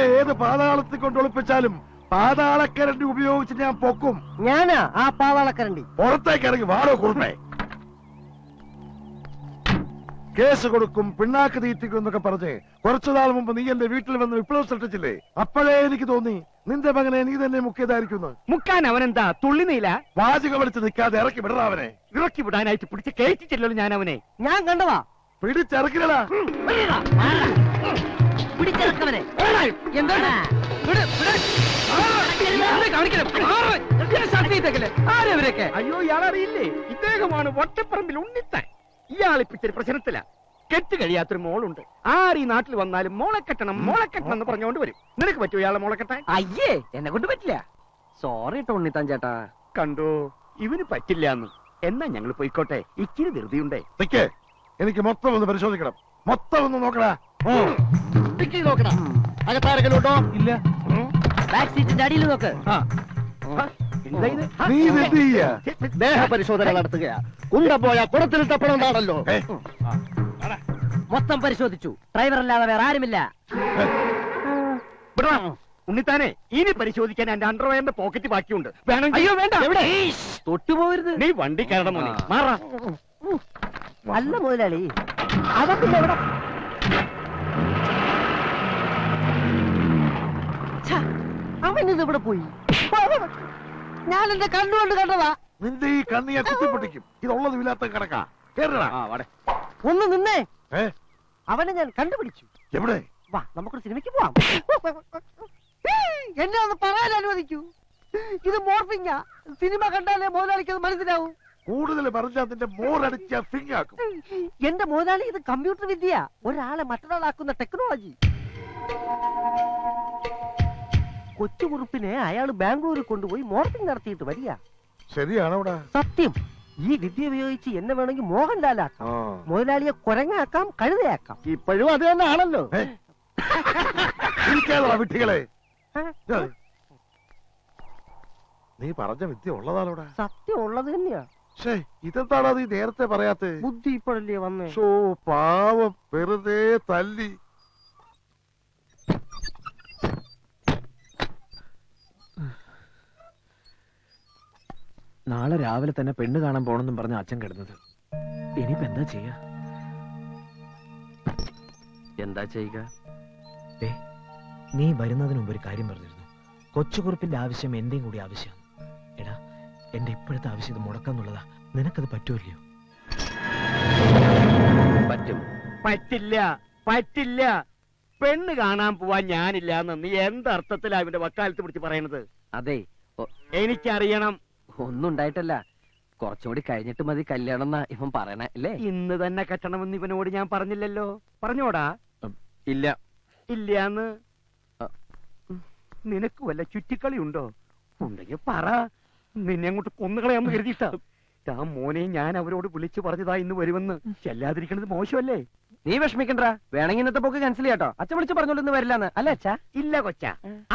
നിന്നെ ഏത് പാതാളത്തിൽ കൊണ്ടൊളിപ്പിച്ചാലും പാതാളക്കരണ്ടി ഉപയോഗിച്ച് ഞാൻ പൊക്കും. ഞാനാ? ആ പാതാളക്കരണ്ടി. പുറത്തേക്ക് ഇറങ്ങി വാടോ കുറുമേ കേസ് കൊടുക്കും പിണ്ണാക്ക് തീറ്റിക്കും എന്നൊക്കെ പറഞ്ഞ് കുറച്ചു നാൾ മുമ്പ് നീ എന്റെ വീട്ടിൽ വന്ന് വിപ്ലവം സൃഷ്ടിച്ചില്ലേ? അപ്പോഴേ എനിക്ക് തോന്നി നിന്റെ മകനെ നീ തന്നെ മുക്കിയതായിരിക്കുന്നു മുക്കാൻ അവനെന്താ? തുള്ളി നീല? വാചക വലിച്ച് നിൽക്കാതെ ഇറക്കി വിടറ അവനെ. ഇറക്കി വിടാനായിട്ട് പിടിച്ച് കേറ്റിച്ചില്ലല്ലോ ഞാൻ അവനെ. ഞാൻ കണ്ടതാ. പിടിച്ചിറക്കില്ലടാ. പിടിച്ചെടുക്കവനെ എന്താണ് ആരവരൊക്കെ അയ്യോ ഇയാളറിയില്ലേ? ഇദ്ദേഹമാണ് വട്ടപ്പറമ്പിൽ ഉണ്ണിത്താൻ. ഇയാളിപ്പിച്ചൊരു പ്രശ്നത്തില. കെട്ട് കഴിയാത്തൊരു മോളുണ്ട്. ആര് ഈ നാട്ടിൽ വന്നാലും മോളെ കെട്ടണം മോളെ കെട്ടണം എന്ന് പറഞ്ഞുകൊണ്ട് വരും. നിനക്ക് പറ്റുമോ ഇയാളെ മോളെ കെട്ടാൻ? അയ്യേ എന്നെ കൊണ്ട് പറ്റില്ല. സോറി ഉണ്ണിത്താൻ ചേട്ടാ. കണ്ടോ? ഇവന് പറ്റില്ല എന്ന് എന്നാ ഞങ്ങൾ പോയിക്കോട്ടെ? ഇച്ചിരി ധൃതിയുണ്ടേ. നിക്കേ. എനിക്ക് മൊത്തം ഒന്ന് പരിശോധിക്കണം. മൊത്തം ഒന്ന് നോക്കടാ. നോക്കടാ അകത്താരെങ്കിലും ഉണ്ടോ ഇല്ല. ബാക്ക് സീറ്റിന്റെ അടിയിൽ നോക്ക്. ദേഹപരിശോധന നടത്തുകയാ. കുണ്ട പോയ കുടത്തിൽ തപ്പണമെന്നാണല്ലോ മൊത്തം പരിശോധിച്ചു. ഡ്രൈവർ അല്ലാതെ വേറെ ആരുമില്ല. ഉണ്ണിത്താനെ ഇനി പരിശോധിക്കാൻ എന്റെ അണ്ടർവയറിന്റെ പോക്കറ്റ് ബാക്കിയുണ്ട്. വേണം. അയ്യോ വേണ്ട. എവിടെ? തൊട്ടുപോകരുത് നീ വണ്ടി കയറണം മോനെ. മാറാ. അല്ല മുതലാളി. അതൊക്കെ എവിടെ? അവൻ ഇത് ഇവിടെ പോയി. ഞാൻ എന്റെ കണ്ണുകൊണ്ട് കണ്ടതാ. നിന്റെ ഈ കണ്ണ് ഞാൻ കുത്തിപ്പൊട്ടിക്കും. ഇതുള്ളത് ഇല്ലാത്ത കിടക്കാ. കേറടാ. ആ വാടെ. ഒന്ന് നിന്നേ. അവനെ ഞാൻ കണ്ടുപിടിച്ചു. എവിടെ? വാ നമുക്കൊരു സിനിമയ്ക്ക് പോവാം. എന്നെ ഒന്ന് പറയാൻ അനുവദിക്കൂ. ഇത് മോർഫിങ്ങാ. സിനിമ കണ്ടാലേ മുതലാളിക്ക് അത് മനസ്സിലാവും. കൂടുതൽ പറഞ്ഞാൽ നിന്റെ മോറടിച്ച ഫിങ്ങാക്കും എന്റെ മുതലാളി ഇത് കമ്പ്യൂട്ടർ വിദ്യ ഒരാളെ മറ്റൊരാളാക്കുന്ന ടെക്നോളജി. കൊച്ചുകുറുപ്പിനെ അയാൾ ബാംഗ്ലൂരിൽ കൊണ്ടുപോയി മോർണിംഗ് നടത്തിയിട്ട് വരിക. ശരിയാണോടാ? സത്യം ഈ വിദ്യ ഉപയോഗിച്ച് എന്നെ വേണമെങ്കിൽ മോഹൻലാലാക്കാം. മുതലാളിയെ കുരങ്ങാക്കാം കഴുതയാക്കാം. ഇപ്പോഴും അത് തന്നെ ആണല്ലോ? വിട്ടികളെ നീ പറഞ്ഞ വിദ്യ ഉള്ളതാണോടാ സത്യം ഉള്ളത് തന്നെയാ. ഇതെന്താണോ നീ നേരത്തെ പറയാത്തെ ബുദ്ധി ഇപ്പോഴല്ലേ വന്നേ? ഷോ പാവം വെറുതെ തല്ലി. നാളെ രാവിലെ തന്നെ പെണ്ണ് കാണാൻ പോണെന്നും പറഞ്ഞ അച്ഛൻ കിടന്നത്. ഇനിയിപ്പോ എന്താ ചെയ്യാ? എന്താ ചെയ്യുക? ഏ നീ വരുന്നതിന് മുമ്പ് ഒരു കാര്യം പറഞ്ഞിരുന്നു. കൊച്ചുകുറിപ്പിന്റെ ആവശ്യം എന്റെയും കൂടി ആവശ്യമാണ്. എടാ എന്റെ ഇപ്പോഴത്തെ ആവശ്യം ഇത് മുടക്കാന്നുള്ളതാ നിനക്കത് പറ്റുമല്ലയോ പറ്റും. പറ്റില്ല പറ്റില്ല. പെണ്ണ് കാണാൻ പോവാൻ ഞാനില്ല എന്ന് നീ എന്തർത്ഥത്തിലാ ഇവന്റെ വക്കാലത്ത് പിടിച്ച് പറയണത്? അതെ എനിക്കറിയണം. ഒന്നും ഉണ്ടായിട്ടല്ല. കുറച്ചുകൂടി കഴിഞ്ഞിട്ട് മതി കല്യാണം എന്നാ ഇവൻ പറയണേ അല്ലേ ഇന്ന് തന്നെ കെട്ടണമെന്ന് ഇവനോട് ഞാൻ പറഞ്ഞില്ലല്ലോ. പറഞ്ഞോടാ? ഇല്ല. ഇല്ലാന്ന്? നിനക്ക് വല്ല ചുറ്റിക്കളി ഉണ്ടോ ഉണ്ടെങ്കിൽ പറ. നിന്നെ അങ്ങോട്ട് കൊന്നുകളയാന്ന് കരുതിയിട്ടാ. ആ മോനെ ഞാൻ അവരോട് വിളിച്ചു പറഞ്ഞതാ ഇന്ന് വരുമെന്ന്. ചെല്ലാതിരിക്കണത് മോശമല്ലേ? നീ വിഷമിക്കണ്ട. വേണമെങ്കിൽ ഇന്നത്തെ പോക്ക് ക്യാൻസൽ ചെയ്യാട്ടോ. അച്ഛൻ വിളിച്ചു പറഞ്ഞോളൂ ഇന്ന് വരില്ലാന്ന്. അല്ല അച്ഛാ? ഇല്ല കൊച്ച.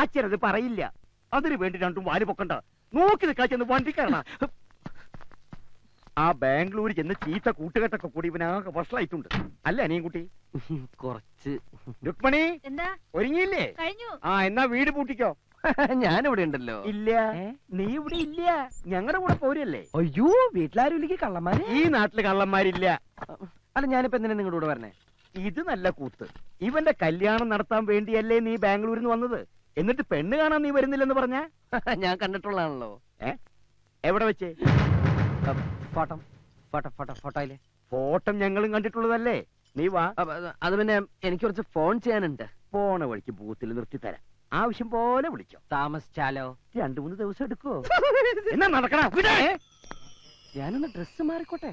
അച്ഛനത് പറയില്ല. അതിനു വേണ്ടി രണ്ടും വാൽ പൊക്കണ്ട. നോക്കി നിൽക്കാച്ചെന്ന് വണ്ടിക്കാരണ ആ ബാംഗ്ലൂരിൽ ചെന്ന് ചീത്ത കൂട്ടുകെട്ടൊക്കെ കൂടി ഇവനാകെ വഷളായിട്ടുണ്ട്. അല്ല അനിയും കുട്ടി കുറച്ച്. രുക്മണി എന്താ? ഒരുങ്ങിയില്ലേ? കഴിഞ്ഞു. ആ എന്നാ വീട് പൂട്ടിക്കോ. ഞാനിവിടെ ഉണ്ടല്ലോ. ഇല്ല. നീ ഇവിടെ ഇല്ല. ഞങ്ങളുടെ കൂടെ പോരല്ലേ അയ്യോ വീട്ടിലാരും ഇല്ലെങ്കിൽ കള്ളന്മാര്? ഈ നാട്ടിൽ കള്ളന്മാരില്ല. അല്ല ഞാനിപ്പോ എന്തിനാ നിങ്ങളുടെ കൂടെ വരണേ? ഇത് നല്ല കൂത്ത്. ഇവന്റെ കല്യാണം നടത്താൻ വേണ്ടിയല്ലേ നീ ബാംഗ്ലൂരിൽ നിന്ന് വന്നത്. എന്നിട്ട് പെണ്ണ് കാണാൻ നീ വരുന്നില്ലെന്ന് പറഞ്ഞ? ഞാൻ കണ്ടിട്ടുള്ളതാണല്ലോ. എവിടെ വെച്ച്? ഫോട്ടം. ഫോട്ടോ ഫോട്ടോ ഫോട്ടോയിൽ. ഫോട്ടം ഞങ്ങളും കണ്ടിട്ടുള്ളതല്ലേ? നീ വാ. അത് പിന്നെ എനിക്ക് കുറച്ച് ഫോൺ ചെയ്യാനുണ്ട്. പോണ വഴിക്ക് ബൂത്തിൽ നിർത്തി തരാം ആവശ്യം പോലെ വിളിച്ചോ. താമസിച്ചാലോ? രണ്ടു മൂന്ന് ദിവസം എടുക്കോ എന്നാ നടക്കണ? വിടേ! ഞാനൊന്ന് ഡ്രസ് മാറിക്കോട്ടെ.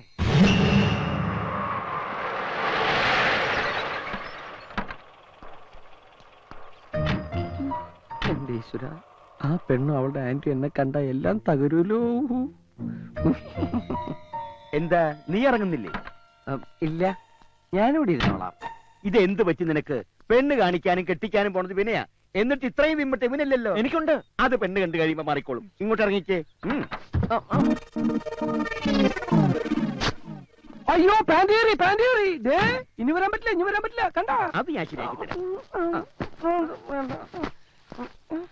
എന്റെ ഈശ്വര ആ പെണ്ണും അവളുടെ ആന്റി എന്നെ കണ്ട എല്ലാം തകരൂലോ. എന്താ നീ ഇറങ്ങുന്നില്ലേ? ഇല്ല. ഞാനിവിടെ ഇരുന്നോളാം. ഇത് എന്ത് പറ്റി നിനക്ക്? പെണ്ണ് കാണിക്കാനും കെട്ടിക്കാനും പോണത് വിനയാ. എന്നിട്ട് ഇത്രയും വിമ്മട്ട് ഇവനല്ലല്ലോ? എനിക്കുണ്ട്. അത് പെണ്ണ് കണ്ടു കഴിയുമ്പോ മാറിക്കോളും. ഇങ്ങോട്ട് ഇറങ്ങിക്കേ. അയ്യോ പാന്റേറി പാന്റേറി ദേ ഇനി വരാൻ പറ്റില്ല ഇനി വരാൻ പറ്റില്ല. കണ്ട? അത് ഞാൻ ശരിയാക്കി തരാം.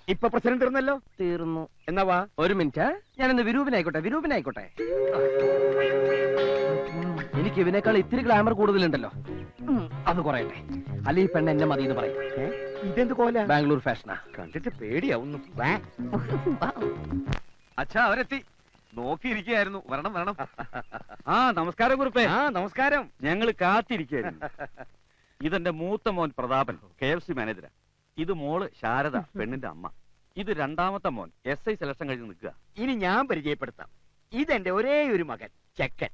ഇപ്പൊ പ്രസിഡന്റ് തീർന്നല്ലോ? തീർന്നു. എന്നാ വാ. ഒരു മിനിറ്റ്. ഞാനിന്ന് വിരൂപനായിക്കോട്ടെ വിരൂപനായിക്കോട്ടെ. എനിക്ക് ഇവനേക്കാൾ ഇത്തിരി ഗ്ലാമർ കൂടുതലുണ്ടല്ലോ. അത് കുറയട്ടെ. അല്ലെ ഈ പെണ്ണ എന്നെ മതി എന്ന് പറയും ഇതെന്ത് കോല? ബാംഗ്ലൂർ ഫാഷനാ. കണ്ടിട്ട് പേടിയാവുന്നു. അച്ഛാ അവരെത്തി. നോക്കിയിരിക്കുകയായിരുന്നു. വരണം വരണം. ആ നമസ്കാരം കുറിപ്പേ. ആ നമസ്കാരം. ഞങ്ങൾ കാത്തിരിക്കുകയായിരുന്നു. ഇതെന്റെ മൂത്ത മോൻ പ്രതാപൻ കെ എഫ് സി മാനേജരാ. ഇത് മോൾ ശാരദ പെണ്ണിന്റെ അമ്മ. ഇത് രണ്ടാമത്തെ മോൻ. എസ് ഐ സെലക്ഷൻ കഴിഞ്ഞ് നിൽക്കുക. ഇനി ഞാൻ പരിചയപ്പെടുത്താം. ഇതെന്റെ ഒരേ ഒരു മകൻ ചെക്കൻ.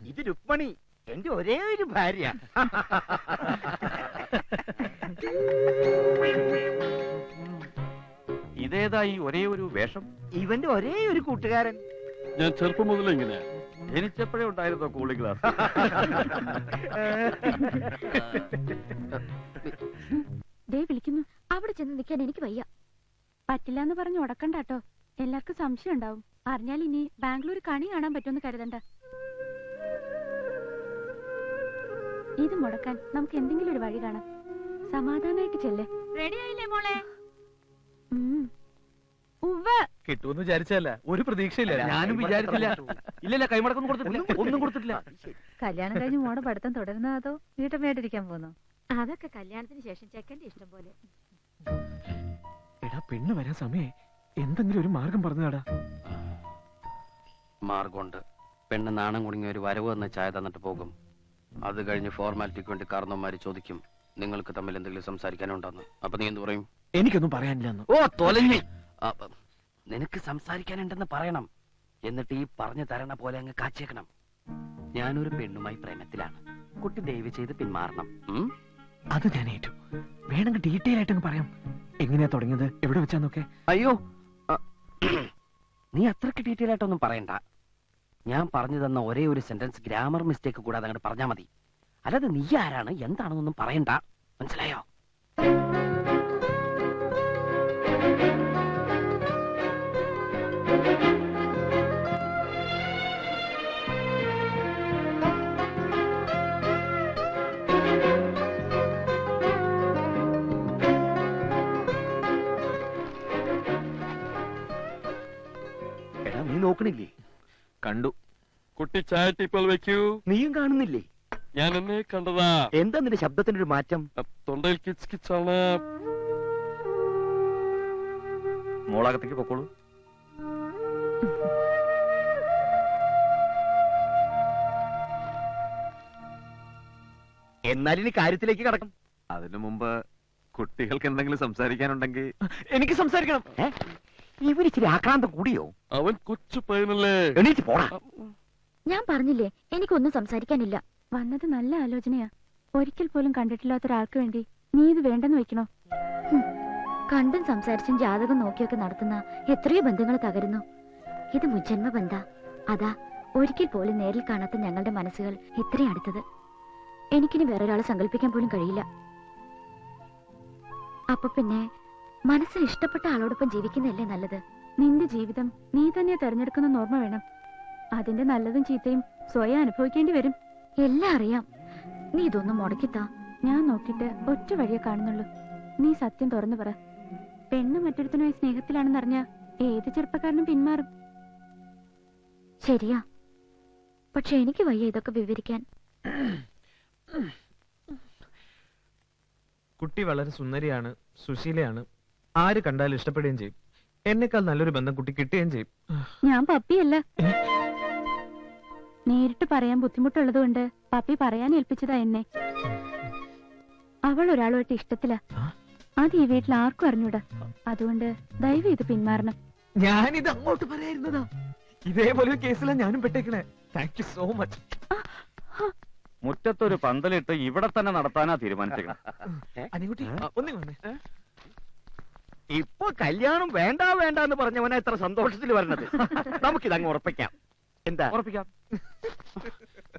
ഇത് രുക്മണി എന്റെ ഒരേ ഒരു ഭാര്യ. ഇതേതാ ഈ ഒരേ ഒരു വേഷം? ഇവന്റെ ഒരേ ഒരു കൂട്ടുകാരൻ. ഞാൻ ചെറുപ്പം മുതലേ ഇങ്ങനെ. ജനിച്ചപ്പോഴേ ഉണ്ടായിരുന്നോ കൂളിംഗ് ഗ്ലാസ് വിളിക്കുന്നു ചെന്ന് എനിക്ക് വയ്യ. പറ്റില്ല എന്ന് പറഞ്ഞ് ഉടക്കണ്ട കേട്ടോ എല്ലാവർക്കും സംശയം ഉണ്ടാവും. അറിഞ്ഞാൽ ഇനി ബാംഗ്ലൂർ കണി കാണാൻ പറ്റുമെന്ന് കരുതണ്ട. ഇത് മുടക്കാൻ നമുക്ക് എന്തെങ്കിലും ഒരു വഴി കാണാം. സമാധാനായിട്ട് ചെല്ലേ. റെഡി ആയില്ലേ മോളെ? ഉവ്വ. കിട്ടുമെന്ന് വിചാരിച്ചല്ല ഒരു പ്രതീക്ഷയില്ല. ഞാനും വിചാരിച്ചില്ല. ഇല്ലല്ല കൈമടക്കൊന്നും കൊടുത്തിട്ടില്ല. ഒന്നും കൊടുത്തിട്ടില്ല. കല്യാണം കഴിഞ്ഞ് മോടെ പഠിത്തം തുടരുന്നതോ അതോ വീട്ടമ്മയായിട്ടിരിക്കാൻ പോകുന്നു? അതൊക്കെ കല്യാണത്തിന് ശേഷം ചെക്കന്റെ ഇഷ്ടം പോലെ. എടാ പെണ്ണ് വരാൻ സമയേ. എന്തെങ്കിലും ഒരു മാർഗം പറഞ്ഞാടാ മാർഗമുണ്ട്. പെണ്ണ് നാണം കുടുങ്ങിയ ഒരു വരവ് എന്ന ചായ തന്നിട്ട് പോകും. അത് കഴിഞ്ഞ് ഫോർമാലിറ്റിക്ക് വേണ്ടി കാരണവന്മാര് ചോദിക്കും നിങ്ങൾക്ക് തമ്മിൽ എന്തെങ്കിലും സംസാരിക്കാനുണ്ടെന്ന്? അപ്പൊ നീ എന്ത് പറയും? എനിക്കൊന്നും പറയാനില്ലെന്ന്. ഓ തൊലഞ്ഞി. നിനക്ക് സംസാരിക്കാനുണ്ടെന്ന് പറയണം. എന്നിട്ട് ഈ പറഞ്ഞു തരണ പോലെ അങ്ങ് കാച്ചേക്കണം. ഞാനൊരു പെണ്ണുമായി പ്രേമത്തിലാണ്. കുട്ടി ദയവ് ചെയ്ത് പിന്മാറണം? അത് ഞാൻ ഏറ്റു. വേണമെങ്കിൽ ഡീറ്റെയിൽ ആയിട്ടങ്ങ് പറയാം. എങ്ങനെയാ തുടങ്ങിയത്? എവിടെ വെച്ചാന്നൊക്കെ അയ്യോ നീ അത്രയ്ക്ക് ഡീറ്റെയിൽ ആയിട്ടൊന്നും പറയണ്ട. ഞാൻ പറഞ്ഞു തന്ന ഒരേ ഒരു സെന്റൻസ് ഗ്രാമർ മിസ്റ്റേക്ക് കൂടാതെ അങ്ങോട്ട് പറഞ്ഞാൽ മതി. അല്ലാതെ നീ ആരാണ് എന്താണെന്നൊന്നും പറയണ്ട. മനസ്സിലായോ? എടാ കുട്ടി ചായ ടീപ്പോൾ വെക്കൂ. നീയും കാണുന്നില്ലേ? ഞാൻ എന്നെ കണ്ടതാ. എന്താ നിന്റെ ശബ്ദത്തിന്റെ ഒരു മാറ്റം തൊണ്ടയിൽ കിച്ച് കിച്ചാണ്. മോളകത്തേക്ക് പൊക്കോളൂ. എന്നാൽ ഇനി കാര്യത്തിലേക്ക് കടക്കും. അതിനു മുമ്പ് കുട്ടികൾക്ക് എന്തെങ്കിലും സംസാരിക്കാനുണ്ടെങ്കിൽ എനിക്ക് സംസാരിക്കണം. ഇവരിച്ചിരി ആക്രാന്തം കൂടിയോ? അവൻ കൊച്ചു പയ്യനല്ലേ. എണീറ്റ് പോടാ. ഞാൻ പറഞ്ഞില്ലേ എനിക്കൊന്നും സംസാരിക്കാനില്ല. വന്നത് നല്ല ആലോചനയാ. ഒരിക്കൽ പോലും കണ്ടിട്ടില്ലാത്ത ഒരാൾക്ക് വേണ്ടി നീ ഇത് വേണ്ടെന്ന് വെക്കണോ കണ്ടും സംസാരിച്ചും ജാതകം നോക്കിയൊക്കെ നടത്തുന്ന എത്രയോ ബന്ധങ്ങൾ തകരുന്നു. ഇത് മുജന്മ ബന്ധ അതാ ഒരിക്കൽ പോലും നേരിൽ കാണാത്ത ഞങ്ങളുടെ മനസ്സുകൾ ഇത്രയും അടുത്തത്. എനിക്കിനി വേറൊരാളെ സങ്കല്പിക്കാൻ പോലും കഴിയില്ല. അപ്പൊ പിന്നെ മനസ്സിൽ ഇഷ്ടപ്പെട്ട ആളോടൊപ്പം ജീവിക്കുന്നതല്ലേ നല്ലത്? നിന്റെ ജീവിതം നീ തന്നെ തെരഞ്ഞെടുക്കുന്ന ഓർമ്മ വേണം. അതിന്റെ നല്ലതും ചീത്തയും സ്വയം അനുഭവിക്കേണ്ടി വരും. എല്ലാം അറിയാം. നീ ഇതൊന്നും മുടക്കിത്താ. ഞാൻ നോക്കിയിട്ട് ഒറ്റ വഴിയെ കാണുന്നുള്ളൂ. നീ സത്യം തുറന്നു പറ. പെണ്ണ് മറ്റൊരുത്തനുമായി സ്നേഹത്തിലാണെന്നറിഞ്ഞ ഏത് ചെറുപ്പക്കാരനും പിന്മാറും. ശരിയാ. പക്ഷെ എനിക്ക് വയ്യ ഇതൊക്കെ വിവരിക്കാൻ. കുട്ടി വളരെ സുന്ദരിയാണ് സുശീലയാണ്. ആര് കണ്ടാലും ഇഷ്ടപ്പെടുകയും ചെയ്യും. എന്നെക്കാൾ നല്ലൊരു ബന്ധം കുട്ടി കിട്ടുകയും ചെയ്യും. ഞാൻ പപ്പിയല്ല. നേരിട്ട് പറയാൻ ബുദ്ധിമുട്ടുള്ളത് കൊണ്ട് പപ്പി പറയാൻ ഏൽപ്പിച്ചതാ എന്നെ. അവൾ ഒരാളുമായിട്ട് ഇഷ്ടത്തില. ആ? അത് ഈ വീട്ടിൽ ആർക്കും അറിഞ്ഞൂടാ. അതുകൊണ്ട് ദയവ് ഇത് പിന്മാറണം. ഞാനിത് അങ്ങോട്ട് പറയായിരുന്നതാ. ഇതേപോലെ കേസിലാ കേസിലാണ് ഞാനും പെട്ടേക്കണേ. താങ്ക് യു സോ മച്ച് മുറ്റത്തൊരു പന്തലിട്ട് ഇവിടെ തന്നെ നടത്താനാ തീരുമാനിച്ചേക്കണം. ഇപ്പൊ കല്യാണം വേണ്ട വേണ്ട എന്ന് പറഞ്ഞവനാ ഇത്ര സന്തോഷത്തിൽ വരണത്. നമുക്കിതങ്ങ് ഉറപ്പിക്കാം. എന്താ? ഉറപ്പിക്കാം.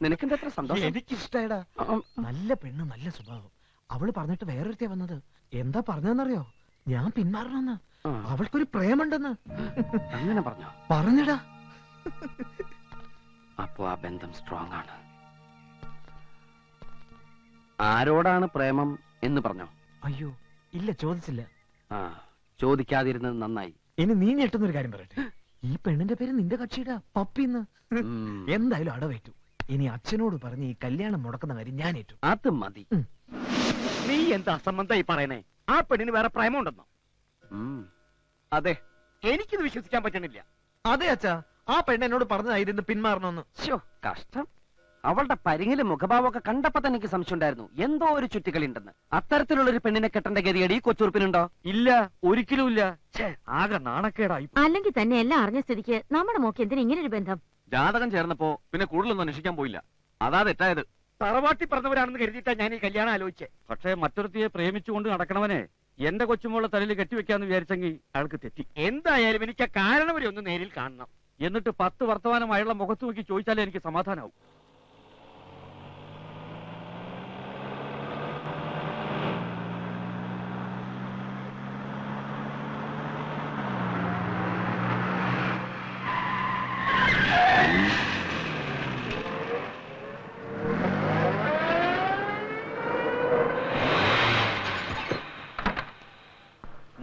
നിനക്കെന്താ എത്ര സന്തോഷം? എനിക്കിഷ്ടായടാ. ഇഷ്ടായടാ നല്ല പെണ്ണ് നല്ല സ്വഭാവം. അവൾ പറഞ്ഞിട്ട് വേറൊരുത്തിയാ വന്നത്. എന്താ പറഞ്ഞതെന്നറിയോ? ഞാൻ പിന്മാറണമെന്ന്. ആ, അവൾക്കൊരു പ്രേമുണ്ടെന്ന്. അങ്ങനെ പറഞ്ഞോ? പറഞ്ഞടാ. അപ്പോ ആ ബന്ധം സ്ട്രോങ് ആണ്. ആരോടാണ് പ്രേമം എന്ന് പറഞ്ഞോ? അയ്യോ ഇല്ല ചോദിച്ചില്ല. ആ ചോദിക്കാതിരുന്നത് നന്നായി. ഇനി നീ ഞെട്ടുന്നൊരു കാര്യം പറയട്ടെ. ഈ പെണ്ണിന്റെ പേര് നിന്റെ കക്ഷിയുടെ പപ്പിന്ന്. എന്തായാലും അടവേറ്റു. ഇനി അച്ഛനോട് പറഞ്ഞ് ഈ കല്യാണം മുടക്കുന്ന കാര്യം ഞാൻ ഏറ്റു. അത് മതി. നീ എന്താ അസംബന്ധമായി പറയണേ ആ പെണ്ണിന് വേറെ പ്രേമമുണ്ടെന്നോ? ഉം. അതെ. എനിക്കിത് വിശ്വസിക്കാൻ പറ്റണില്ല. അതെ അച്ഛാ. ആ പെണ്ണ് എന്നോട് പറഞ്ഞതായിരുന്നു പിന്മാറണമെന്ന്. കഷ്ടം. അവളുടെ പരിങ്ങിലെ മുഖഭാവമൊക്കെ കണ്ടപ്പോ തന്നെ എനിക്ക് സംശയം ഉണ്ടായിരുന്നു. എന്തോ ഒരു ചുറ്റിക്കളി ഉണ്ടെന്ന് അത്തരത്തിലുള്ള ഒരു പെണ്ണിനെ കെട്ടേണ്ട ഗതിയടി ഈ കൊച്ചുറുപ്പിനുണ്ടോ? ഇല്ല ഒരിക്കലും ഇല്ല. ആകെ നാണക്കേടായി അല്ലെങ്കിൽ തന്നെ എല്ലാം അറിഞ്ഞ സ്ഥിതിക്ക് നമ്മുടെ മോക്ക് എന്തിനാ ഇങ്ങനെ ഒരു ബന്ധം? ജാതകം ചേർന്നപ്പോ പിന്നെ കൂടുതലൊന്നും അന്വേഷിക്കാൻ പോയില്ല. അതാ തെറ്റായത്. തറവാട്ടി പറഞ്ഞവരാണെന്ന് കരുതിയിട്ടാ ഞാൻ ഈ കല്യാണം ആലോചിച്ചേ. പക്ഷേ മറ്റൊരുത്തിയെ പ്രേമിച്ചുകൊണ്ട് നടക്കണവനെ എന്റെ കൊച്ചുമോളെ തലയിൽ കെട്ടിവെക്കാന്ന് വിചാരിച്ചെങ്കിൽ അയാൾക്ക് തെറ്റി. എന്തായാലും എനിക്ക് ആ കാരണം വരെ ഒന്ന് നേരിൽ കാണണം. എന്നിട്ട് പത്ത് വർത്തമാനം അയാളുടെ മുഖത്ത് നോക്കി ചോദിച്ചാലേ എനിക്ക് സമാധാനാവും.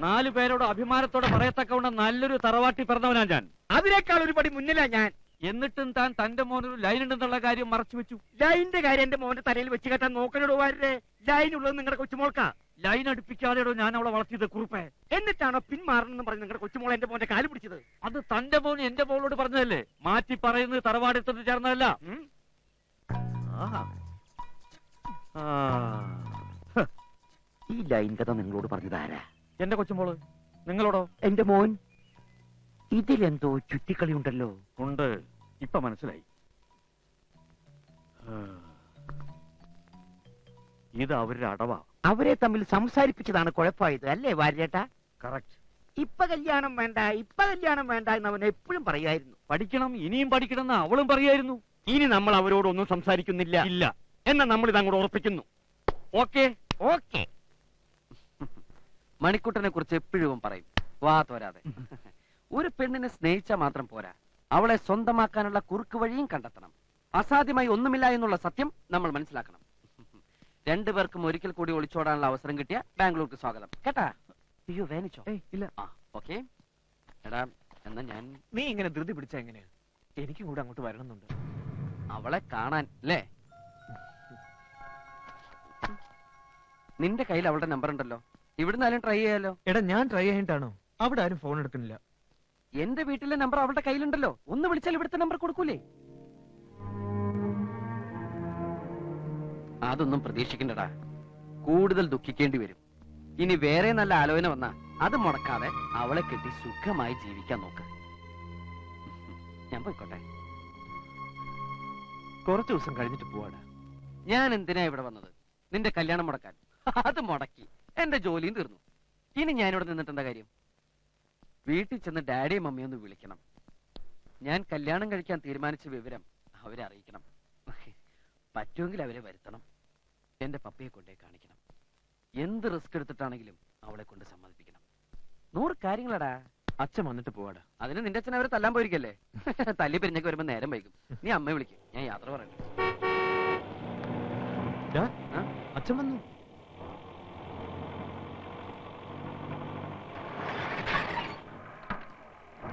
നാലു പേരോട് അഭിമാനത്തോടെ പറയത്തക്കവണ്ണം നല്ലൊരു തറവാട്ടി പിറന്നവനാ ഞാൻ. അതിനേക്കാൾ ഒരുപടി മുന്നിലാ ഞാൻ. എന്നിട്ടും താൻ തന്റെ മോനൊരു ലൈൻ ഉണ്ടെന്നുള്ള കാര്യം മറച്ചു വെച്ചു. ലൈനിന്റെ കാര്യം എന്റെ മോന്റെ തലയിൽ വെച്ച് കെട്ടാൻ നോക്കണോടുവാരുടെ ലൈൻ ഉള്ളത് നിങ്ങളുടെ കൊച്ചുമോൾക്കാ. ലൈൻ അടുപ്പിക്കാതെയോ ഞാൻ അവളെ വളർത്തിയത് കുറുപ്പേ. എന്നിട്ടാണോ പിന്മാറണമെന്ന് പറഞ്ഞ് നിങ്ങളുടെ കൊച്ചുമോൾ എന്റെ മോന്റെ കാൽ പിടിച്ചത്? അത് തന്റെ മോൻ എന്റെ മോളോട് പറഞ്ഞതല്ലേ? മാറ്റി പറയുന്നത് തറവാടെത്തത് ചേർന്നതല്ല. ഈ ലൈൻ കഥ നിങ്ങളോട് പറഞ്ഞതാരാ? എന്റെ കൊച്ചുമോൾ നിങ്ങളോടോ? എന്റെ മോൻ ഇതിലെന്തോ ചുറ്റിക്കളി ഉണ്ടല്ലോ ഉണ്ട്. ഇപ്പൊ മനസ്സിലായി. ഇത് അവരുടെ അടവാ. അവരെ തമ്മിൽ സംസാരിപ്പിച്ചതാണ് കുഴപ്പമായത് അല്ലേ വാര്യേട്ടാ? കറക്റ്റ് ഇപ്പൊ കല്യാണം വേണ്ട ഇപ്പൊ കല്യാണം വേണ്ട എന്ന് അവൻ എപ്പോഴും പറയായിരുന്നു. പഠിക്കണം ഇനിയും പഠിക്കണം എന്ന് അവളും പറയായിരുന്നു. ഇനി നമ്മൾ അവരോടൊന്നും സംസാരിക്കുന്നില്ല. ഇല്ല. എന്നാ നമ്മൾ ഇത് അങ്ങോട്ട് ഉറപ്പിക്കുന്നു. ഓക്കെ. ഓക്കെ. മണിക്കുട്ടനെ കുറിച്ച് എപ്പോഴും പറയും. വാ തോരാതെ. ഒരു പെണ്ണിനെ സ്നേഹിച്ചാൽ മാത്രം പോരാ. അവളെ സ്വന്തമാക്കാനുള്ള കുറുക്ക് വഴിയും കണ്ടെത്തണം. അസാധ്യമായി ഒന്നുമില്ല എന്നുള്ള സത്യം നമ്മൾ മനസ്സിലാക്കണം. രണ്ടുപേർക്കും ഒരിക്കൽ കൂടി ഒളിച്ചോടാനുള്ള അവസരം കിട്ടിയ ബാംഗ്ലൂർക്ക് സ്വാഗതം. കേട്ടാ? അയ്യോ വേനിച്ചോ? ഇല്ല. ആ ഓക്കെ. എടാ എന്നാ ഞാൻ നീ ഇങ്ങനെ ധൃതി പിടിച്ച എങ്ങനെയാ? എനിക്കും കൂടെ അങ്ങോട്ട് വരണമെന്നുണ്ട്. അവളെ കാണാൻ അല്ലേ നിന്റെ കയ്യിൽ അവളുടെ നമ്പർ ഉണ്ടല്ലോ. ഇവിടുന്നാലും ട്രൈ ചെയ്യാലോ? എടാ ഞാൻ ട്രൈ ചെയ്യണ്ടാണോ അവിടെ ആരും ഫോൺ എടുക്കുന്നില്ല. എന്റെ വീട്ടിലെ നമ്പർ അവളുടെ കയ്യിലുണ്ടല്ലോ. ഒന്ന് വിളിച്ചാൽ ഇവിടുത്തെ നമ്പർ കൊടുക്കൂലേ? അതൊന്നും പ്രതീക്ഷിക്കണ്ടടാ. കൂടുതൽ ദുഃഖിക്കേണ്ടി വരും. ഇനി വേറെ നല്ല ആലോചന വന്നാ അത് മുടക്കാതെ അവളെ കെട്ടി സുഖമായി ജീവിക്കാൻ നോക്ക്. ഞാൻ പോയിക്കോട്ടെ. കുറച്ചു ദിവസം കഴിഞ്ഞിട്ട് പോവാടാ. ഞാൻ എന്തിനാ ഇവിടെ വന്നത്? നിന്റെ കല്യാണം മുടക്കാൻ. അത് മുടക്കി. എന്റെ ജോലിയും തീർന്നു. ഇനി ഞാനിവിടെ നിന്നിട്ട് എന്താ കാര്യം? വീട്ടിൽ ചെന്ന് ഡാഡിയും മമ്മിയും ഒന്ന് വിളിക്കണം. ഞാൻ കല്യാണം കഴിക്കാൻ തീരുമാനിച്ച വിവരം അവരെ അറിയിക്കണം. പറ്റുമെങ്കിൽ അവരെ വരുത്തണം. എന്റെ പപ്പയെ കൊണ്ടേ കാണിക്കണം. എന്ത് റിസ്ക് എടുത്തിട്ടാണെങ്കിലും അവളെ കൊണ്ട് സമ്മതിപ്പിക്കണം. നൂറ് കാര്യങ്ങളടാ. അച്ഛൻ വന്നിട്ട് പോവാടാ. അതിന് നിന്റെ അച്ഛൻ അവരെ തല്ലാൻ പോയിരിക്കല്ലേ? തല്ലി പിരിഞ്ഞൊക്കെ വരുമ്പോ നേരം വൈകും. നീ അമ്മയെ വിളിക്കും. ഞാൻ യാത്ര പറയട്ടെ. അച്ഛൻ വന്നു.